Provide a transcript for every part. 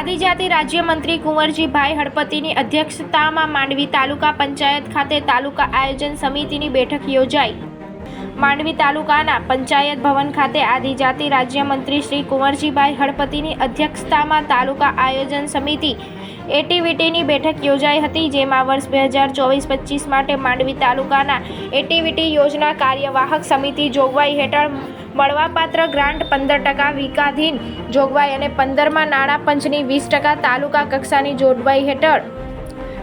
આદિજાતિ રાજ્યમંત્રી કુંવરજીભાઈ હળપતિની અધ્યક્ષતામાં માંડવી તાલુકા પંચાયત ખાતે તાલુકા આયોજન સમિતિની બેઠક યોજાઈ. માંડવી તાલુકાના પંચાયત ભવન ખાતે આદિજાતિ રાજ્યમંત્રી શ્રી કુંવરજીભાઈ હળપતિની અધ્યક્ષતામાં તાલુકા આયોજન સમિતિ એટીવીટીની બેઠક યોજાઈ હતી, જેમાં વર્ષ બે હજાર ચોવીસ પચીસ માટે માંડવી તાલુકાના એટીવીટી યોજના કાર્યવાહક સમિતિ જોગવાઈ હેઠળ મળવાપાત્ર ગ્રાન્ટ પંદર ટકા વિકાધીન જોગવાઈ અને પંદરમાં નાણાં પંચની વીસ ટકા તાલુકા કક્ષાની જોગવાઈ હેઠળ.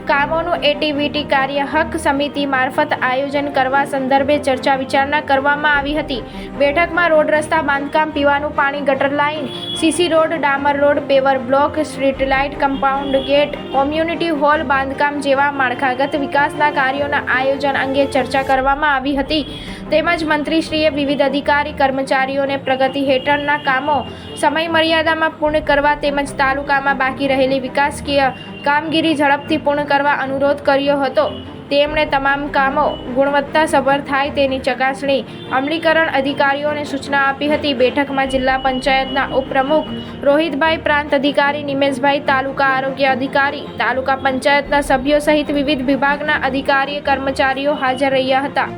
કામોનું એટીવીટી કાર્ય હક સમિતિ મારફત આયોજન કરવા સંદર્ભે ચર્ચા વિચારણા કરવામાં આવી હતી. બેઠકમાં રોડ રસ્તા, બાંધકામ, પીવાનું પાણી, ગટર લાઇન સીસી રોડ, ડામર road, paver block, street light, compound gate, community hall, બાંધકામ જેવા માળખાગત વિકાસના કાર્યોના આયોજન અંગે ચર્ચા કરવામાં આવી હતી. તેમજ મંત્રીશ્રીએ વિવિધ અધિકારી, કર્મચારીઓને પ્રગતિ હેઠળના કામો સમય મર્યાદામાં પૂર્ણ કરવા તેમજ તાલુકામાં બાકી રહેલી વિકાસકીય કામગીરી ઝડપથી પૂર્ણ કરવા અનુરોધ કર્યો હતો. તેમણે તમામ કામો ગુણવત્તાસભર થાય તેની ચકાસણી અમલીકરણ અધિકારીઓને સૂચના આપી હતી. બેઠકમાં જિલ્લા પંચાયતના ઉપપ્રમુખ રોહિતભાઈ પ્રાંત, અધિકારી નિમેશભાઈ, તાલુકા આરોગ્ય અધિકારી, તાલુકા પંચાયતના સભ્યો સહિત વિવિધ વિભાગના અધિકારી, કર્મચારીઓ હાજર રહ્યા હતા.